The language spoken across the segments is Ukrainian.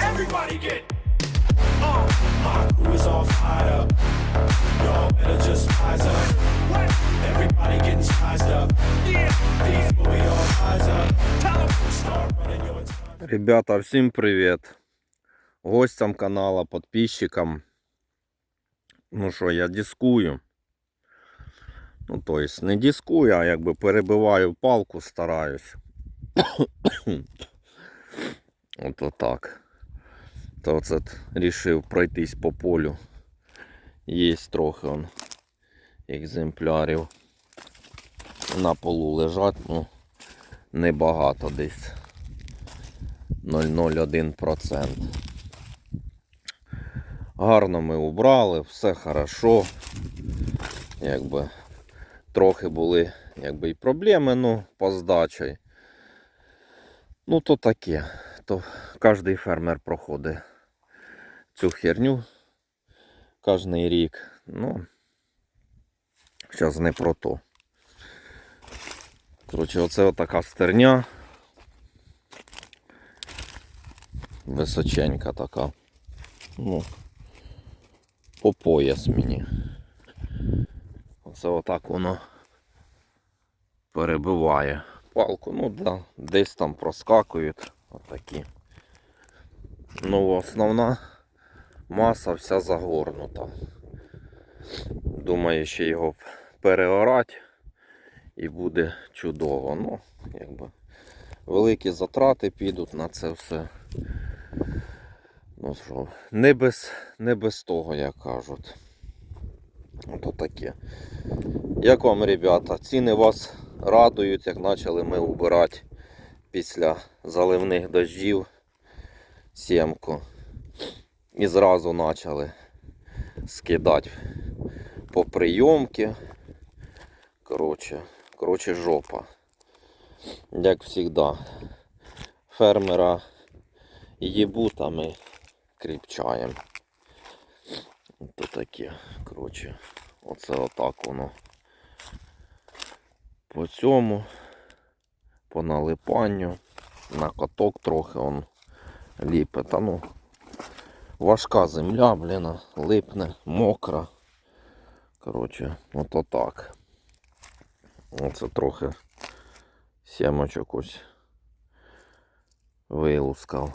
Everybody get uh, my crew is all fired up. Y'all better just rise up. Everybody getting sized up. Before we all rise up. Start running your time. Ребята, всім привіт! Гостям канала, підписчикам. Ну що, я дискую. Ну, то есть, не дискую, а якби перебиваю палку, стараюсь. От отак. То оце рішив пройтись по полю. Є трохи он екземплярів. На полу лежать, ну небагато десь. 0,01%. Гарно ми убрали, все хорошо. Якби трохи були якби, і проблеми ну, по здачі. Ну, то таке. То кожен фермер проходить цю херню кожен рік. Ну, зараз не про то. Коротше, оце отака стерня. Височенька така. Ну, по пояс мені. Оце отак воно перебиває палку. Ну да, десь там проскакують отакі. Ну, основна маса вся загорнута. Думаю, ще його переорати і буде чудово. Ну, якби великі затрати підуть на це все. Ну що, не без, не без того, як кажуть. Ото таке. Як вам, ребята, ціни вас радують, як почали ми убирати після заливних дощів сімку. І зразу почали скидати по прийомки. Коротше, коротше, жопа. Як завжди. Фермера їбут, а ми кріпчаємо. То таке, коротше, оце отак воно. По цьому, по налипанню, на каток трохи он ліпе. Та ну, важка земля, блін, липне, мокра. Коротше, от отак. Оце трохи сімочок ось вилускав.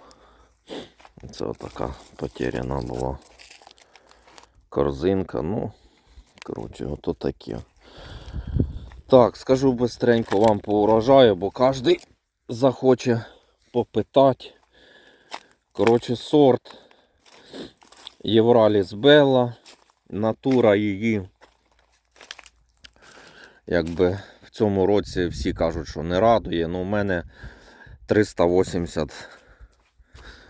Це отака потеряна була корзинка. Ну, коротше, ото таке. Так, скажу быстренько вам по урожаю, бо кожен захоче попитати. Коротше, сорт Євраліс Белла. Натура її. Якби в цьому році всі кажуть, що не радує. Ну, у мене 380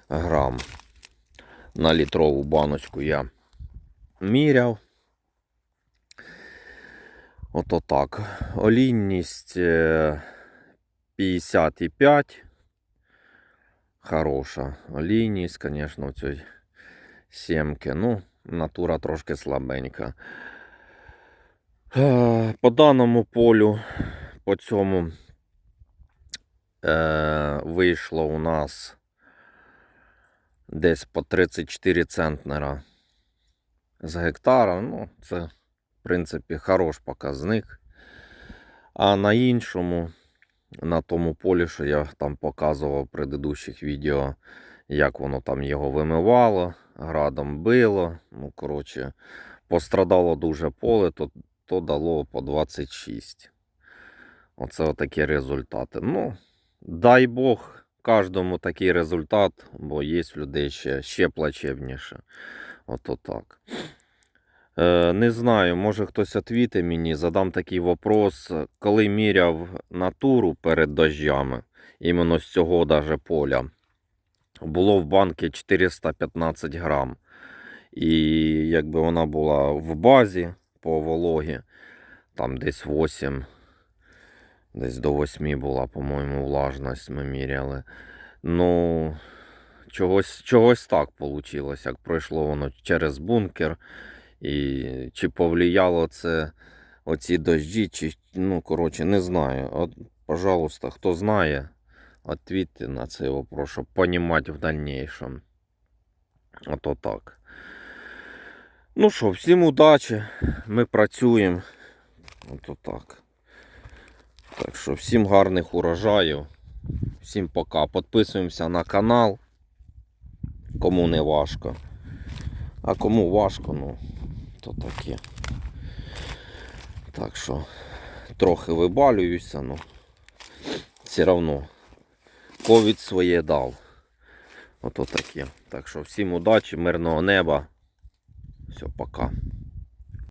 грам на літрову баночку я міряв. Ото так. Олійність е, 55. Хороша. Олійність, звісно, в цій сімки. Ну, натура трошки слабенька. Е, По даному полю, по цьому е, вийшло у нас десь по 34 центнера з гектара. Ну, це, в принципі, хорош показник. А на іншому, на тому полі, що я там показував в предыдущих відео, як воно там його вимивало, градом било. Ну, коротше, пострадало дуже поле, то, то дало по 26. Оце отакі результати. Ну, дай Бог кожному такий результат, бо є людей ще, ще плачевніше. Ото так. Е, не знаю, може хтось відвіте мені, задам такий вопрос. Коли міряв натуру перед дощами, іменно з цього даже поля, було в банки 415 грам. І якби вона була в базі по вологі, там десь 8, десь до 8 була, по-моєму, влажність ми міряли. Ну, чогось, чогось так вийшло, як пройшло воно через бункер. І чи повлияло це оці дожді, чи, ну, коротше, не знаю. От, пожалуйста, хто знає, відповідьте на цей вопрос, щоб розуміти в дальнейшем. Ото так. Ну що, всім удачі. Ми працюємо. Ото так. Так що всім гарних урожаїв. Всім пока. Підписуємося на канал. Кому не важко. А кому важко, ну, то таке. Так що трохи вибалююся, ну все одно ковід своє дав. Ото таке. Так що всім удачі, мирного неба. Все, пока.